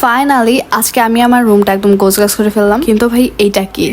Finally আজকে আমি আমার রুমটা একদম গোছগাছ করে ফেললাম। কিন্তু ভাই এইটা কি?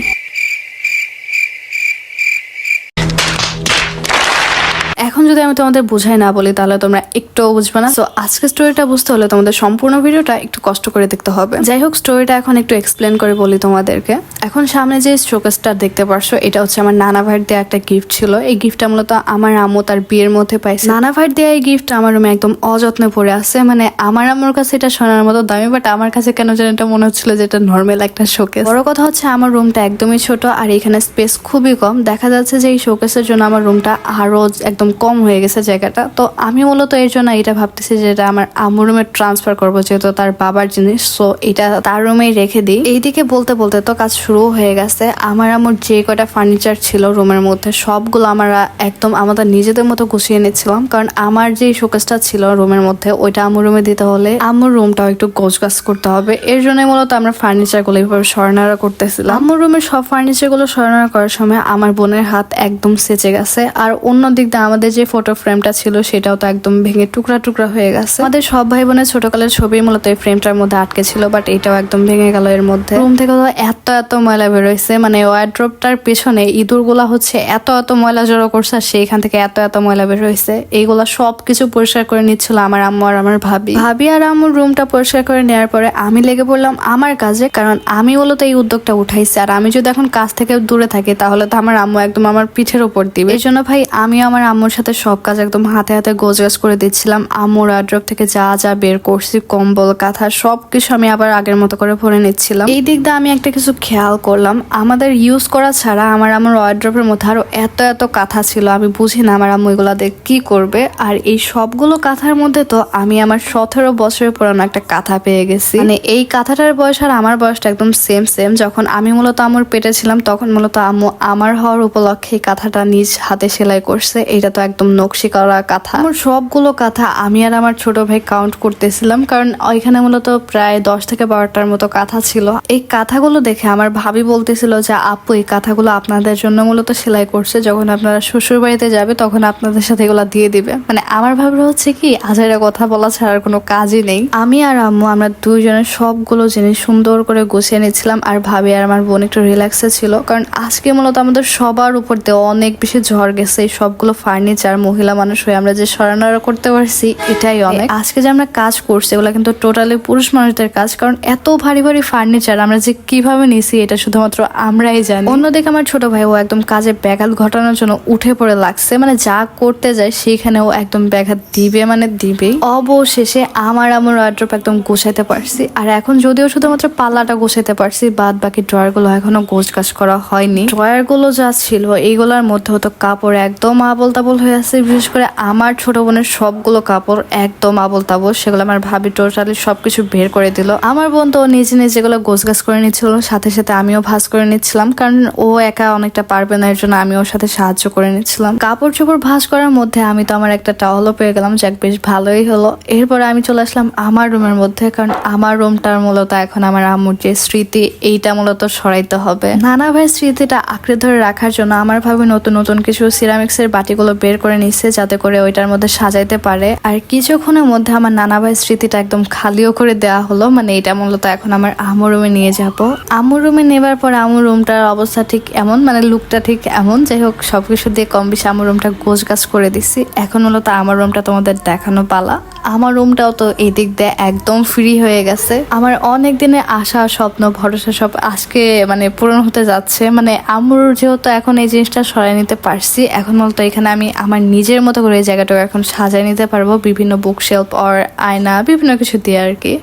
যদি আমি তোমাদের বুঝাই না বলি তাহলে তোমরা একটুও বুঝবে না। তো আজকে স্টোরিটা বুঝতে হলে তোমাদের সম্পূর্ণ ভিডিওটা একটু কষ্ট করে দেখতে হবে। যাই হোক স্টোরিটা এখন একটু এক্সপ্লেন করে বলি তোমাদেরকে। এখন সামনে যে শোকেসটা দেখতে পারছ এটা হচ্ছে আমার নানা ভাইয়ের দেওয়া একটা গিফট ছিল। এই গিফটটা মূলত আমার আম্মু তার বিয়ের মধ্যে পাইছে। নানা ভাইয়ের দেওয়া এই গিফট আমার রুমে একদম অযত্নে পড়ে আছে। মানে আমার আম্মুর কাছে এটা শোনার মতো দামি বাট আমার কাছে কেন যেন এটা মনে হচ্ছিল যে এটা নর্মাল একটা শোকেস বড় কথা হচ্ছে আমার রুমটা একদমই ছোট আর এখানে স্পেস খুবই কম। দেখা যাচ্ছে যে এই শোকেসের জন্য আমার রুমটা আরও একদম কম হয়ে গেছে জায়গাটা। তো আমি মূলত এর জন্য এটা ভাবতেছি যে এটা আমার আম্মু রুমে ট্রান্সফার করব, যেহেতু তার বাবার জিনিস। সো এটা তার রুমেই রেখে দিই। এইদিকে বলতে বলতে তো কাজ শুরু হয়ে গেছে। আমার আমার যে কটা ফার্নিচার ছিল রুমের মধ্যে, সবগুলো আমরা একদম আমাদের নিজেদের মতো গুছিয়ে নিচ্ছিলাম কারণ আমার যে শোকেসটা ছিল রুমের মধ্যে, ওইটা আম্মুর রুমে দিতে হলে আম্মুর রুমটাও একটু গোছ গাছ করতে হবে। এর জন্য মূলত আমরা ফার্নিচারগুলো এইভাবে সরানারা করতেছিলাম। আম্মুর রুমের সব ফার্নিচারগুলো সরানারা করার সময় আমার বোনের হাত একদম সেচে গেছে। আর অন্য দিক দিয়ে আমাদের যে ফটো ফ্রেমটা ছিল, সেটাও তো একদম ভেঙে টুকরা টুকরা হয়ে গেছে। আমাদের সব ভাই বোনের ছোটকালের ছবি মূলত এই ফ্রেমটার মধ্যে আটকে ছিল বাট এটাও একদম ভেঙে গেল এর মধ্যে। রুম থেকে তো এত এত ময়লা বেরোইছে মানে ওয়ার্ড্রপটার পেছনে ইঁদুরগুলা হচ্ছে এত এত ময়লা জড়ো করছে, আর সেইখান থেকে এত এত ময়লা বের হয়েছে। এইগুলা সব কিছু পরিষ্কার করে নিচ্ছিল আমার আম্মু আর আমার ভাবি। ভাবি আর আম্মুর রুমটা পরিষ্কার করে নেওয়ার পরে আমি লেগে পড়লাম আমার কাজে, কারণ আমি মূলত এই উদ্যোগটা উঠাইছি, আর আমি যদি এখন কাজ থেকে দূরে থাকি, তাহলে তো আমার আম্মু একদম আমার পিঠের উপর দিবে। এই জন্য ভাই আমি আমার আম্মুর সাথে সব কাজ একদম হাতে হাতে গোছ গাছ করে দিচ্ছিলাম। আম্মুর আড্রপ থেকে যা যা বের করছি, কম্বল, কাঁথা সব কিছু আমি আবার আগের মতো করে ভরে নিচ্ছিলাম। এই দিক দিয়ে আমি একটা কিছু খেয়াল করলাম। আমাদের ইউজ করা ছাড়া আমার আমার ওয়ার্ড্রপের মধ্যে আরও এত এত কাঁথা ছিল, আমি বুঝি না আমার আম্মু এগুলা দিয়ে কি করবে। আর এই সবগুলো কাঁথার মধ্যে তো আমি আমার সতেরো বছরের পুরানো একটা কাঁথা পেয়ে গেছি। মানে এই কাঁথাটার বয়স আর আমার বয়সটা একদম সেম সেম যখন আমি মূলত আমার পেটে ছিলাম, তখন মূলত আম্মু আমার হওয়ার উপলক্ষে কাঁথাটা নিজ হাতে সেলাই করছে। এটা তো একদম নকশি করা কাঁথা। আমার সবগুলো কাঁথা আমি আর আমার ছোট ভাই কাউন্ট করতেছিলাম, কারণ ওইখানে মূলত প্রায় দশ থেকে বারোটার মতো কাঁথা ছিল। এই কাঁথাগুলো দেখে আমার ভাবি বলতেছিল যে, আপু, এই কাঁথাগুলো আপনাদের জন্য মূলত সেলাই করছে। যখন আপনারা শ্বশুর বাড়িতে যাবে, তখন আপনাদের সাথে এগুলো দিয়ে দিবে। মানে আমার ভাবনা হচ্ছে কি আজারে কথা বলা ছাড়ার কোনো কাজই নেই। আমি আর আম্মু, আমরা দুইজনের সবগুলো জিনিস সুন্দর করে গুছিয়ে নিচ্ছিলাম, আর ভাবি আর আমার বোন একটু রিল্যাক্সে ছিল। কারণ আজকে মূলত আমাদের সবার উপর দিয়ে অনেক বেশি ঝড় গেছে, এই সবগুলো ফার্নিচার মহিলা মানুষ হয়ে আমরা যে সরানোরা করতে পারছি এটাই অনেক। আজকে যে আমরা কাজ করছি এগুলো কিন্তু টোটালি পুরুষ মানুষদের কাজ কারণ এত ভারী ভারী ফার্নিচার আমরা যে কীভাবে নিছি এটা শুধুমাত্র আমরাই জানি। অন্যদিকে আমার ছোট ভাই ও একদম কাজে ব্যাঘাত ঘটানোর জন্য উঠে পড়ে লাগছে মানে যা করতে যায় সেখানে ও একদম ব্যাঘাত দিবে মানে দিবে অবশেষে আমার আমার ওয়ার্ড্রপ একদম গোছাইতে পারছি আর এখন যদিও শুধুমাত্র পাল্লাটা গোছাইতে পারছি বাদ বাকি ড্রয়ারগুলো এখনও গোছ গাছ করা হয়নি। ড্রয়ারগুলো যা ছিল এইগুলোর মধ্যে হতো কাপড় একদম আবল তাবল হয়ে আছে, বিশেষ করে আমার ছোট বোনের সবগুলো কাপড় একদম আবল তাবল সেগুলো আমার ভাবি টোটালি সবকিছু বের করে দিল। আমার বোন তো নিজে নিজে এগুলো গোছ গাছ করে নিচ্ছিল, সাথে সাথে আমিও ভাজ করে নিচ্ছিলাম, কারণ ও একা অনেকটা পারবে না এর জন্য আমি ওর সাথে সাহায্য করে নিচ্ছিলাম। কাপড় চোপড় ভাজ করার মধ্যে আমি তো আমার একটা টাওয়ালও পেয়ে গেলাম, যাক বেশ ভালোই হলো। এরপরে আমি চলে আসলাম আমার রুমের মধ্যে, কারণ আমার রুমটার মূলত এখন আমার আম্মুর যে স্মৃতি, এইটা মূলত সরাইতে হবে। নানা ভাই স্মৃতিটা আঁকড়ে ধরে রাখার জন্য আমার ভাবে নতুন নতুন কিছু সিরামিক্স এর বাটিগুলো বের করে নিচ্ছে যাতে করে ওইটার মধ্যে সাজাইতে পারে। আর কিছুক্ষণের মধ্যে আমার নানা ভাই স্মৃতিটা একদম খালিও করে দেওয়া হলো। মানে এটা মূলত এখন আমার আমু রুমে নিয়ে যাব। আমু রুমে নেবার পর আমু রুমটার অবস্থা ঠিক এমন মানে লুকটা ঠিক এমন। যাই হোক, সবকিছু দিয়ে কম বেশি আমার রুমটা গোছ গাছ করে দিছি। এখন মূলত আমার রুমটা তোমাদের দেখানো পালা। আমার রুমটাও তো এই দিক দিয়ে একদম ফ্রি হয়ে গেছে। আমার অনেক দিনে আশা, স্বপ্ন, ভরসা সব আজকে মানে পূরণ হতে যাচ্ছে। মানে আমুর যেহেতু এখন এই জিনিসটা সরাই নিতে পারছি, এখন মূলত এখানে আমি আমার নিজের মতো করে এই জায়গাটাকে এখন সাজায় নিতে পারব। বিভিন্ন বুক শেলফ অর আয়না, বিভিন্ন কিছু দিয়ে আর কি।